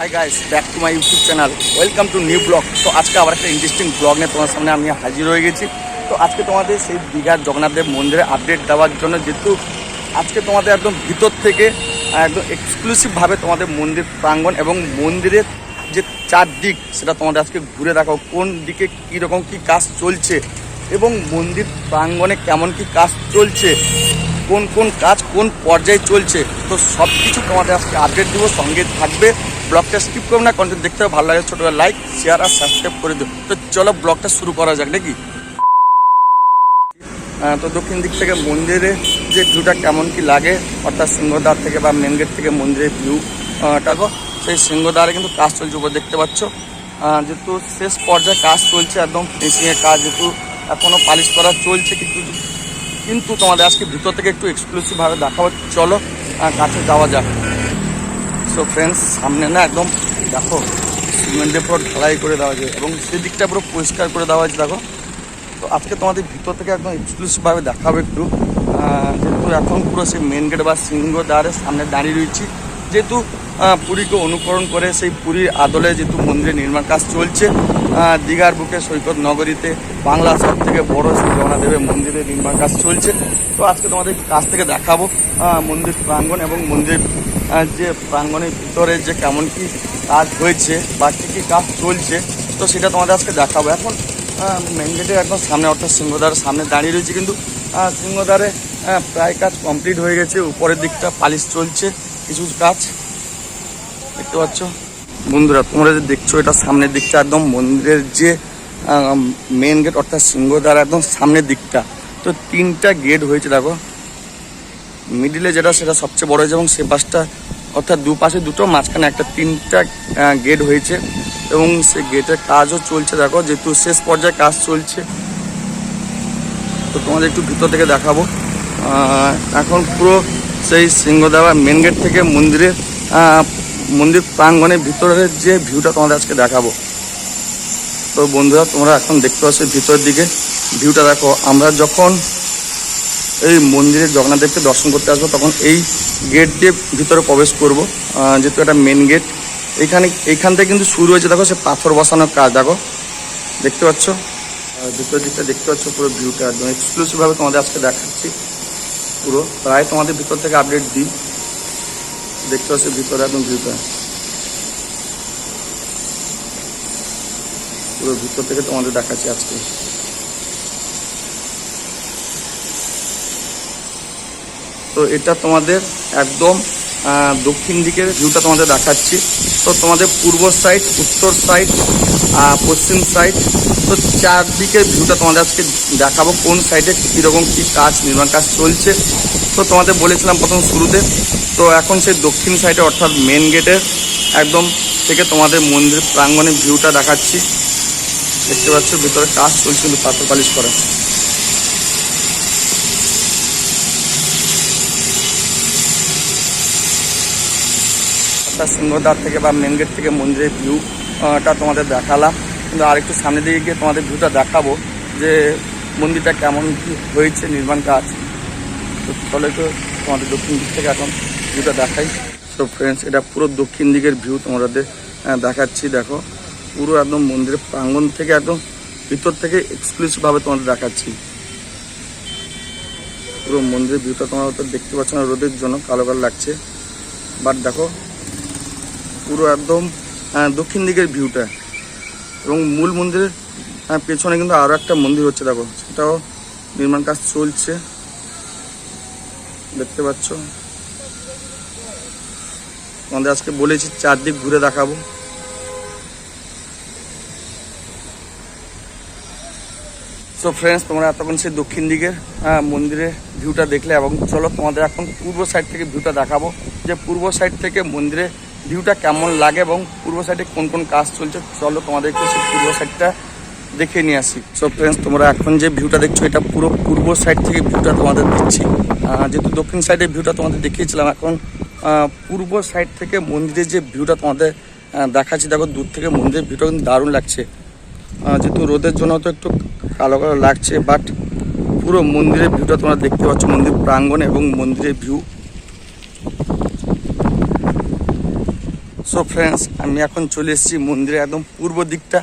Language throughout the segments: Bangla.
Hi guys back to my YouTube channel welcome to new blog তো আজকে আবার একটা ইন্টারেস্টিং ব্লগ নিয়ে তোমার সামনে আমি হাজির হয়ে গেছি। তো আজকে তোমাদের সেই দীঘার জগন্নাথদেব মন্দিরে আপডেট দেওয়ার জন্য যেহেতু আজকে তোমাদের একদম ভিতর থেকে, একদম এক্সক্লুসিভভাবে তোমাদের মন্দির প্রাঙ্গণ এবং মন্দিরের যে চারদিক, সেটা তোমাদের আজকে ঘুরে দেখাও কোন দিকে কীরকম কী কাজ চলছে এবং মন্দির প্রাঙ্গণে কেমন কি কাজ চলছে, কোন কোন কাজ কোন পর্যায়ে চলছে, তো সব কিছু তোমাদের আজকে আপডেট দেবো। সঙ্গে থাকবে ব্লগটা স্কিপ করবে না কন্টেন্ট দেখতে হবে, ভালো লাগে ছোটো লাইক শেয়ার আর সাবস্ক্রাইব করে দেবো তো চলো ব্লগটা শুরু করা যাক, নাকি? তো দক্ষিণ দিক থেকে মন্দিরে যে ভিউটা কেমন কি লাগে, অর্থাৎ সিংহদ্বার থেকে বা মেন গেট থেকে মন্দিরের ভিউটা গো। সেই সিংহদ্বারে কিন্তু কাজ চলছে উপর দেখতে পাচ্ছ। যেহেতু শেষ পর্যায়ে কাজ চলছে, একদম ফিনিশিংয়ের কাজ, যেহেতু এখনও পালিশ করা চলছে কিন্তু কিন্তু তোমাদের আজকে ভিতর থেকে একটু এক্সক্লুসিভভাবে দেখাবো। চলো কাছে যাওয়া যাক। সো ফ্রেন্ডস সামনে না একদম দেখো সিমেন্টের পুরো ঢালাই করে দেওয়া যায় এবং সেদিকটা পুরো পরিষ্কার করে দেওয়া হয়েছে দেখো। তো আজকে তোমাদের ভিতর থেকে একদম এক্সক্লুসিভভাবে দেখাবো একটু। যেহেতু এখন পুরো সেই মেন গেট বা সিংহ দ্বারের সামনে দাঁড়িয়ে রয়েছি যেহেতু পুরীকে অনুকরণ করে সেই পুরীর আদলে যেহেতু মন্দিরের নির্মাণ কাজ চলছে দীঘার বুকে সৈকত নগরীতে বাংলা সব থেকে বড় শ্রী জগন্নাথদেবের মন্দিরের নির্মাণ কাজ চলছে। তো আজকে তোমাদের কাছ থেকে দেখাবো মন্দির প্রাঙ্গণ এবং মন্দির যে প্রাঙ্গণের ভিতরে যে কেমন কি কাজ হয়েছে বা কী কী কাজ চলছে, তো সেটা তোমাদের আজকে দেখাবো। এখন মেন গেটের একদম সামনে, অর্থাৎ সিংহদ্বারের সামনে দাঁড়িয়ে রয়েছে, কিন্তু সিংহদ্বারে প্রায় কাজ কমপ্লিট হয়ে গেছে, উপরের দিকটা পালিশ চলছে। কিছু কাজ দেখতে পাচ্ছ? বন্ধুরা, তোমরা যে দেখছ, এটা সামনের দিকটা একদম মন্দিরের যে মেন গেট অর্থাৎ সিংহদ্বার একদম সামনের দিকটা। তো তিনটা গেট হয়েছে, দেখো। মিডিলে যেটা, সেটা সবচেয়ে বড় হয়েছে এবং সে পাশটা, অর্থাৎ দুপাশে দুটো, মাঝখানে একটা তিনটা গেট হয়েছে। এবং সে গেটের কাজও চলছে, দেখো, যেহেতু শেষ পর্যায়ে কাজ চলছে। তো তোমাদের একটু ভিতর থেকে দেখাবো। এখন পুরো সেই সিংহদেওয়া মেন গেট থেকে মন্দিরের মন্দির প্রাঙ্গণের ভিতরের যে ভিউটা তোমাদের আজকে দেখাবো। তো বন্ধুরা, তোমরা এখন দেখতে পাচ্ছ ভিতরের দিকে ভিউটা দেখো। আমরা যখন এই মন্দিরে জগন্নাথদেবকে দর্শন করতে আসব, তখন এই গেট দিয়ে ভিতরে প্রবেশ করব। যেহেতু একটা মেন গেট এখানে এইখান থেকে কিন্তু শুরু হয়েছে, দেখো সে পাথর বসানোর কাজ, দেখো। দেখতে পাচ্ছ? ভিতরের দিকটা দেখতে পাচ্ছ, পুরো ভিউটা একদম এক্সক্লুসিভভাবে তোমাদের আজকে দেখাচ্ছি। পুরো। প্রায় তোমাদের ভিতর থেকে আপডেট দিই। দেখতে পাচ্ছি ভিতরে একদম ভিউটা। পুরো ভিতর থেকে তোমাদের দেখাচ্ছি আজকে। তো এটা তোমাদের একদম দক্ষিণ দিকের ভিউটা তোমাদের দেখাচ্ছি। তো তোমাদের পূর্ব সাইড উত্তর সাইড পশ্চিম সাইড তো চারদিকের ভিউটা তোমাদের আজকে দেখাবো কোন সাইডে কীরকম কী কাজ, নির্মাণ কাজ চলছে। তো তোমাদের বলেছিলাম প্রথম শুরুতে, তো এখন সেই দক্ষিণ সাইডে অর্থাৎ মেন গেটের একদম থেকে তোমাদের মন্দির প্রাঙ্গণের ভিউটা দেখাচ্ছি। দেখতে পাচ্ছ, ভিতরে কাজ চলছে, কিন্তু পাথর পালিশ করা। অর্থাৎ সিংহদ্বার থেকে বা মেন গেট থেকে মন্দিরের ভিউটা তোমাদের দেখালাম। কিন্তু আরেকটু সামনে দিকে গিয়ে তোমাদের ভিউটা দেখাবো যে মন্দিরটা কেমন হয়েছে, নির্মাণ কাজ। তো চলে তো তোমাদের দক্ষিণ দিক থেকে এখন ভিউটা দেখাই। তো ফ্রেন্ডস এটা পুরো দক্ষিণ দিকের ভিউ তোমাদের দেখাচ্ছি। দেখো, পুরো একদম মন্দিরের প্রাঙ্গণ থেকে একদম ভিতর থেকে এক্সক্লুসিভভাবে তোমাদের দেখাচ্ছি। পুরো মন্দিরের ভিউটা তোমরা দেখতে পাচ্ছ না, রোদের জন্য কালো কালো লাগছে। বাট দেখো পুরো একদম দক্ষিণ দিকের ভিউটা এবং মূল মন্দিরের পেছনে কিন্তু আরও একটা মন্দির হচ্ছে, দেখো। সেটাও নির্মাণ কাজ চলছে। দেখতে পাচ্ছ? আমাদের আজকে বলেছি, চারদিক ঘুরে দেখাবো। সো ফ্রেন্ডস তোমরা এতক্ষণ সেই দক্ষিণ দিকের মন্দিরের ভিউটা দেখলে, এবং চলো তোমাদের এখন পূর্ব সাইড থেকে ভিউটা দেখাবো। যে পূর্ব সাইড থেকে মন্দিরের ভিউটা কেমন লাগে এবং পূর্ব সাইডে কোন কোন কাজ চলছে, চলো তোমাদের একটু সেই পূর্ব সাইডটা দেখে নিয়ে আসি। সো ফ্রেন্ডস তোমরা এখন যে ভিউটা দেখছ, এটা পুরো পূর্ব সাইড থেকে ভিউটা তোমাদের দিচ্ছি। যেহেতু দক্ষিণ সাইডের ভিউটা তোমাদের দেখিয়েছিলাম, এখন পূর্ব সাইড থেকে মন্দিরের যে ভিউটা তোমাদের দেখাচ্ছি, দেখো দূর থেকে মন্দিরের ভিউটা কিন্তু দারুণ লাগছে। যেহেতু রোদের জন্য তো একটু কালো কালো লাগছে বাট পুরো মন্দিরের ভিউটা তোমরা দেখতে পাচ্ছ, মন্দির প্রাঙ্গণ এবং মন্দিরের ভিউ সো ফ্রেন্ডস আমি এখন চলে এসেছি মন্দিরের একদম পূর্ব দিকটা।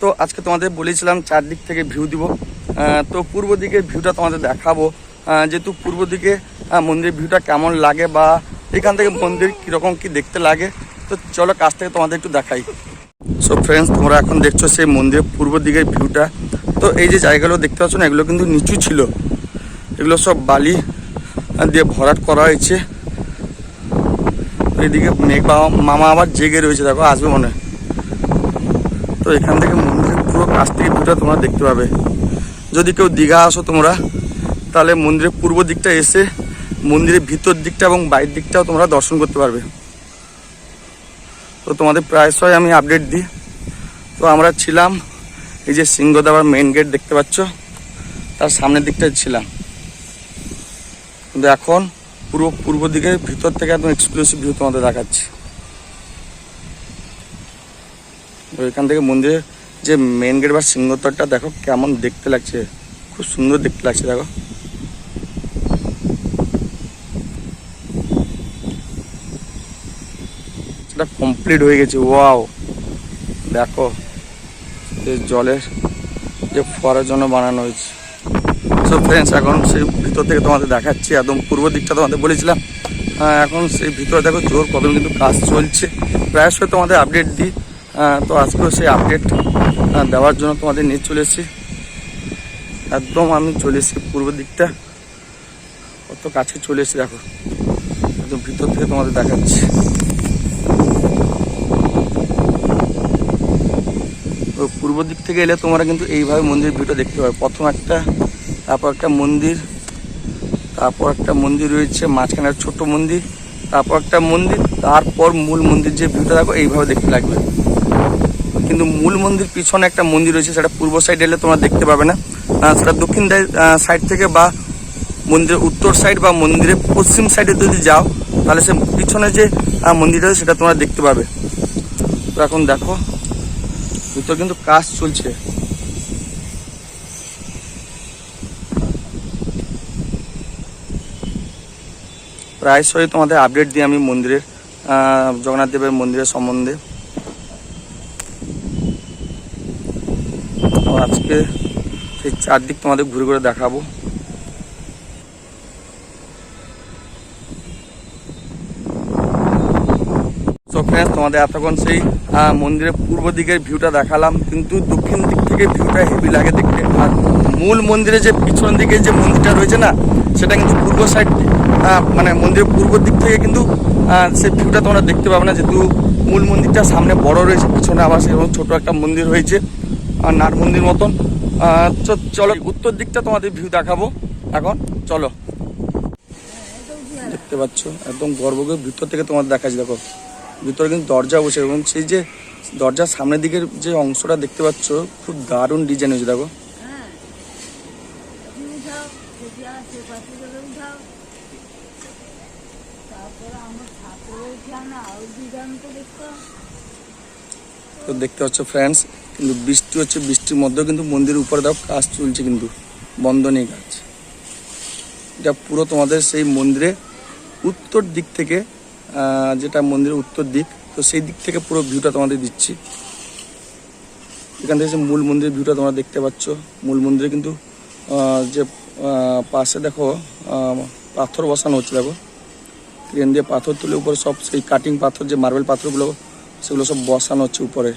তো আজকে তোমাদের বলেছিলাম চারদিক থেকে ভিউ দিব। তো পূর্ব দিকের ভিউটা তোমাদের দেখাবো। যেহেতু পূর্ব দিকে মন্দিরের ভিউটা কেমন লাগে বা এখান থেকে মন্দির কীরকম কি দেখতে লাগে, তো চলো কাছ থেকে তোমাদের একটু দেখাই। সো ফ্রেন্ডস তোমরা এখন দেখছ সেই মন্দিরের পূর্ব দিকের ভিউটা তো এই যে জায়গাগুলো দেখতে পাচ্ছ না, এগুলো কিন্তু নিচু ছিল। এগুলো সব বালি দিয়ে ভরাট করা হয়েছে। এইদিকে মেঘ মামা আবার জেগে রয়েছে, দেখো, আসবে মনে তো এখান থেকে মন্দিরের পুরো কাছ থেকে ভিউটা তোমরা দেখতে পাবে। যদি কেউ দীঘা আসো তোমরা, তাহলে মন্দিরের পূর্ব দিকটা এসে মন্দিরের ভিতর দিকটা এবং বাইরের দিকটাও তোমরা দর্শন করতে পারবে। তো তোমাদের প্রায়শই আমি আপডেট দিই। তো আমরা ছিলাম এই যে সিংহদাবার মেন গেট দেখতে পাচ্ছ, তার সামনের দিকটায় ছিলাম। কিন্তু এখন পুরো পূর্ব দিকে, ভিতর থেকে একদম এক্সক্লুসিভ ভিউ তোমাদের দেখাচ্ছি। এখান থেকে মন্দিরের যে মেন গেট বা সিংহদ্বারটা, দেখো কেমন দেখতে লাগছে। খুব সুন্দর দেখতে লাগছে, দেখো। সেটা কমপ্লিট হয়ে গেছে ওয়াও দেখো জলের যে ফোয়ারার জন্য বানানো হয়েছে। সো ফ্রেন্ডস এখন সেই ভিতর থেকে তোমাদের দেখাচ্ছি, একদম পূর্ব দিকটা তোমাদের বলেছিলাম। এখন সেই ভিতরে দেখো জোর কদম কিন্তু কাজ চলছে। প্রায়শই তোমাদের আপডেট দিই। তো আজকেও সেই আপডেট দেওয়ার জন্য তোমাদের নিয়ে চলে এসেছি। একদম আমি চলে এসেছি পূর্ব দিকটা। কত কাছে চলে এসেছি দেখো। একদম ভিতর থেকে তোমাদের দেখাচ্ছি। তো পূর্ব দিক থেকে এলে তোমরা কিন্তু এইভাবে মন্দির ভিউটা দেখতে পাবে। প্রথম একটা, তারপর একটা মন্দির তারপর একটা মন্দির রয়েছে, মাঝখানে ছোট মন্দির, তারপর একটা মন্দির, তারপর মূল মন্দির যে ভিউটা দেখো, এইভাবে দেখতে লাগবে। কিন্তু মূল মন্দির পিছনে একটা মন্দির রয়েছে, সেটা পূর্ব সাইড এলে তোমরা দেখতে পাবে না। সেটা দক্ষিণ সাইড থেকে বা মন্দিরের উত্তর সাইড বা মন্দিরের পশ্চিম সাইডে যদি যাও, তাহলে সে পিছনে যে মন্দিরটা সেটা তোমরা দেখতে পাবে। তো এখন দেখো, ভিতর কিন্তু কাজ চলছে। প্রায়শই তোমাদের আপডেট দিই আমি মন্দিরের জগন্নাথ দেবের মন্দিরের সম্বন্ধে। আজকে সেই চারদিক তোমাদের ঘুরে ঘুরে দেখাবো। তোমাদের এতক্ষণ সেই মন্দিরের পূর্ব দিকের ভিউটা দেখালাম, কিন্তু দক্ষিণ দিক থেকে ভিউটা হেভি লাগে দেখতে। আর মূল মন্দিরে যে পিছন দিকে যে মন্দিরটা রয়েছে না, সেটা কিন্তু পূর্ব সাইড মানে মন্দিরের পূর্ব দিক থেকে কিন্তু সেই ভিউটা তোমরা দেখতে পাবে না, যেহেতু মূল মন্দিরটা সামনে বড় রয়েছে, পিছনে আবার সেরকম ছোট একটা মন্দির হয়েছে আর মন্দির মতন। চলো, উত্তর দিকটা তোমাদের ভিউ দেখাবো। এখন চলো। দেখতে পাচ্ছ, একদম গর্ভগৃহ ভিতর থেকে তোমাদের দেখাচ্ছি, দেখো। ভিতরে কিন্তু দরজা বসে, এবং সেই যে দরজার সামনের দিকের যে অংশটা দেখতে পাচ্ছ, খুব দারুণ ডিজাইন হয়েছে, দেখো হ্যাঁ তুমি উঠাও যদি আসে পাশে গেলে উঠাও তারপরে আমার ঠাকুরে উঠাও না আর ডিজাইন তো দেখতে পাচ্ছ ফ্রেন্ডস কিন্তু বৃষ্টি হচ্ছে, বৃষ্টির মধ্যেও কিন্তু মন্দিরের উপরে দেখো কাজ চলছে কিন্তু বন্ধ নেই কাজ। এটা পুরো তোমাদের সেই মন্দিরে উত্তর দিক থেকে যেটা মন্দিরের উত্তর দিক, তো সেই দিক থেকে পুরো ভিউটা তোমাদের দিচ্ছি। এখান থেকে যে মূল মন্দিরের ভিউটা তোমরা দেখতে পাচ্ছ, মূল মন্দিরে কিন্তু যে পাশে দেখো পাথর বসানো হচ্ছে, দেখো। ক্রেন দিয়ে পাথর তুলে উপরে সব সেই কাটিং পাথর, যে মার্বেল পাথরগুলো, সেগুলো সব বসানো হচ্ছে উপরে।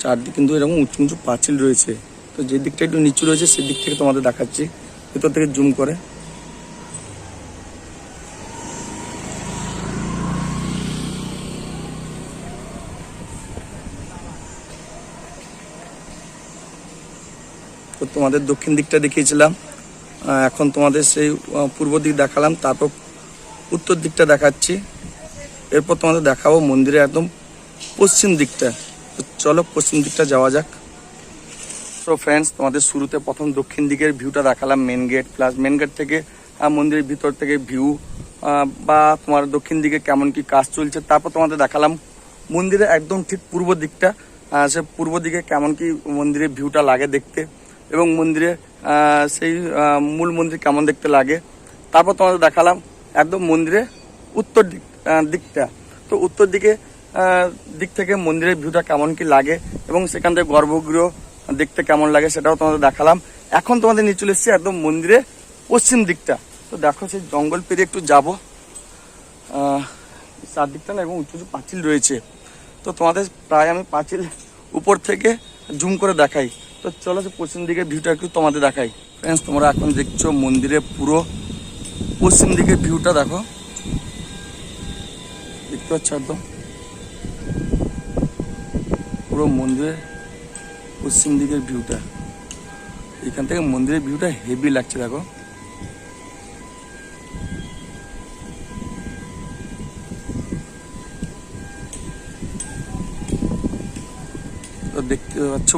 চারদিক কিন্তু এরকম উঁচু উঁচু পাঁচিল রয়েছে। তো যে দিকটা একটু নিচু রয়েছে সেদিক থেকে তোমাদের দেখাচ্ছি। ভেতর থেকে জুম করে। তো তোমাদের দক্ষিণ দিকটা দেখিয়েছিলাম। এখন তোমাদের সেই পূর্ব দিক দেখালাম তারপর উত্তর দিকটা দেখাচ্ছি। এরপর তোমাদের দেখাবো মন্দিরে একদম পশ্চিম দিকটা। চলো পশ্চিম দিকটা যাওয়া যাক। তো ফ্রেন্ডস তোমাদের শুরুতে প্রথম দক্ষিণ দিকের ভিউটা দেখালাম main gate plus main gate থেকে মন্দিরের ভিতর থেকে ভিউ বা তোমার দক্ষিণ দিকে কেমন কি কাজ চলছে তারপর তোমাদের দেখালাম মন্দিরের একদম ঠিক পূর্ব দিকটা সে পূর্ব দিকে কেমন কি মন্দিরের ভিউটা লাগে দেখতে এবং মন্দিরে আহ, সেই মূল মন্দির কেমন দেখতে লাগে? তারপর তোমাদের দেখালাম একদম মন্দিরের উত্তর দিক দিকটা। তো উত্তর দিকে দিক থেকে মন্দিরের ভিউটা কেমন কি লাগে এবং সেখান থেকে গর্ভগৃহ দেখতে কেমন লাগে সেটাও তোমাদের দেখালাম। এখন তোমাদের নিয়ে চলে এসেছি একদম মন্দিরের পশ্চিম দিকটা। তো দেখো সেই জঙ্গল পেরিয়ে একটু যাব। চারদিকটা না এবং উঁচু উঁচু পাঁচিল রয়েছে। তো তোমাদের প্রায় আমি পাঁচিল উপর থেকে জুম করে দেখাই। তো চলো পশ্চিম দিকের ভিউটা একটু তোমাদের দেখাই। ফ্রেন্ডস তোমরা এখন দেখছ মন্দিরে পুরো পশ্চিম দিকের ভিউটা দেখো। দেখতে পাচ্ছ একদম? পুরো মন্দিরের পশ্চিম দিকের ভিউটা এখান থেকে মন্দিরের ভিউটা হেভি লাগছে, দেখো। দেখতে পাচ্ছ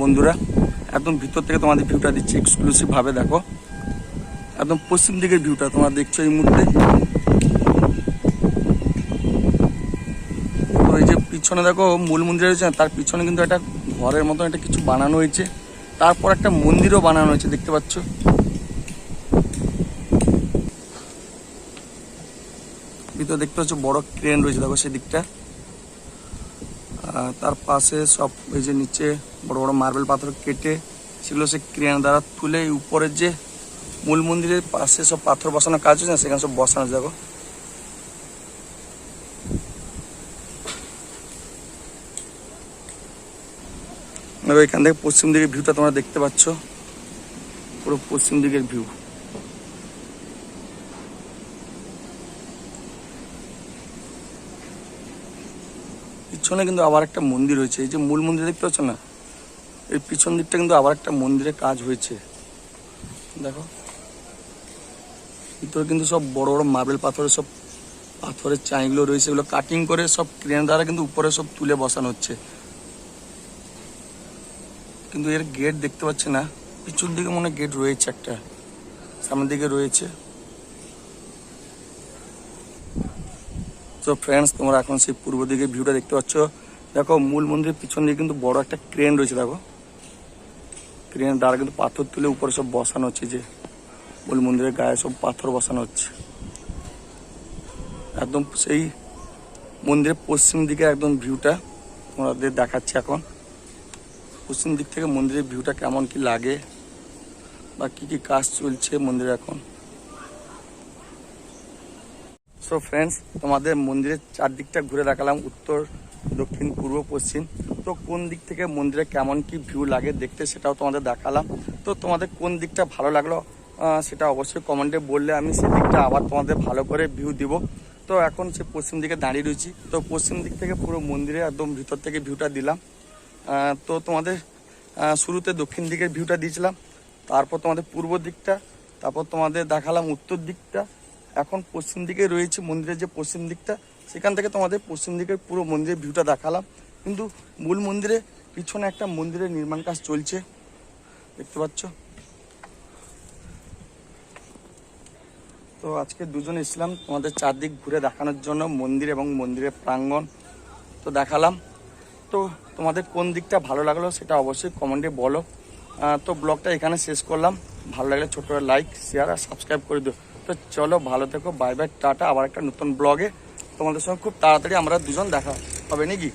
বন্ধুরা, একদম ভিতর থেকে তোমাদের ভিউটা দিচ্ছি এক্সক্লুসিভ ভাবে, দেখো। একদম পশ্চিম দিকের ভিউটা তোমরা দেখছ এই মুহূর্তে। এই যে পিছনে দেখো, মূল মন্দির রয়েছে, তার পিছনে কিন্তু একটা ঘরের মতন একটা কিছু বানানো হয়েছে। তারপর একটা মন্দিরও বানানো হয়েছে, দেখতে পাচ্ছ। ভিতরে দেখতে পাচ্ছ বড় ক্রেন রয়েছে, দেখো সেদিকটা। তার পাশে সব এই যে নিচে বড় বড় মার্বেল পাথর কেটে সেগুলো সে ক্রেন দ্বারা তুলে উপরের যে মূল মন্দিরের পাশে সব পাথর বসানোর কাজ হচ্ছে না, সেখানে সব বসানো দেখো। এখান থেকে পশ্চিম দিকের ভিউটা তোমরা দেখতে পাচ্ছ। পুরো পশ্চিম দিকের ভিউ পিছনে কিন্তু আবার একটা মন্দির হয়েছে। এই যে মূল মন্দির দেখতে পাচ্ছ না? এর পিছন দিকটা কিন্তু আবার একটা মন্দিরের কাজ হয়েছে। দেখো। ভিতরে কিন্তু সব বড় বড় মার্বেল পাথরের সব পাথরের চাইগুলো রয়েছে, এগুলো কাটিং করে সব ক্রেন দ্বারা কিন্তু উপরে সব তুলে বসানো হচ্ছে। কিন্তু এর গেট দেখতে পাচ্ছি না। পিছন দিকে মনে গেট রয়েছে একটা। সামনের দিকে রয়েছে। তো ফ্রেন্ডস তোমরা এখন সেই পূর্ব দিকে ভিউটা দেখতে পাচ্ছ। দেখো, মূল মন্দিরের পিছন দিকে কিন্তু বড় একটা ক্রেন রয়েছে, দেখো। ক্রেনের দ্বারা কিন্তু পাথর তুলে উপরে সব বসানো হচ্ছে যে মূল মন্দিরের গায়ে সব পাথর বসানো হচ্ছে। একদম সেই মন্দিরের পশ্চিম দিকে একদম ভিউটা তোমাদের দেখাচ্ছি এখন। পশ্চিম দিক থেকে মন্দিরের ভিউটা কেমন কি লাগে বা কি কি কাজ চলছে মন্দিরে এখন। সো ফ্রেন্ডস তোমাদের মন্দিরের চারদিকটা ঘুরে দেখালাম উত্তর, দক্ষিণ, পূর্ব, পশ্চিম। তো কোন দিক থেকে মন্দিরে কেমন কি ভিউ লাগে দেখতে সেটাও তোমাদের দেখালাম। তো তোমাদের কোন দিকটা ভালো লাগল সেটা অবশ্যই কমেন্টে বললে আমি সেই দিকটা আবার তোমাদের ভালো করে ভিউ দিব। তো এখন সে পশ্চিম দিকে দাঁড়িয়ে রয়েছি। তো পশ্চিম দিক থেকে পুরো মন্দিরে একদম ভিতর থেকে ভিউটা দিলাম। তো তোমাদের শুরুতে দক্ষিণ দিকের ভিউটা দিয়েছিলাম। তারপর তোমাদের পূর্ব দিকটা, তারপর তোমাদের দেখালাম উত্তর দিকটা। এখন পশ্চিম দিকে রয়েছে মন্দিরের যে পশ্চিম দিকটা, সেখান থেকে তোমাদের পশ্চিম দিকের পুরো মন্দিরের ভিউটা দেখালাম। কিন্তু মূল মন্দিরে পিছনে একটা মন্দিরের নির্মাণ কাজ চলছে। দেখতে পাচ্ছ? তো আজকে দুজন এসলাম তোমাদের চারদিক ঘুরে দেখানোর জন্য, মন্দির এবং মন্দিরের প্রাঙ্গণ। তো দেখালাম। তো তোমাদের কোন দিকটা ভালো লাগল সেটা অবশ্যই কমেন্টে বলো। তো ব্লগটা এখানে শেষ করলাম। ভালো লাগলে ছোট লাইক শেয়ার আর সাবস্ক্রাইব করে দিও। তো চলো, ভালো থেকো বাই বাই টাটা, আবার একটা নতুন ব্লগে তোমাদের সঙ্গে খুব তাড়াতাড়ি আমরা দুজন দেখা হবে, নাকি?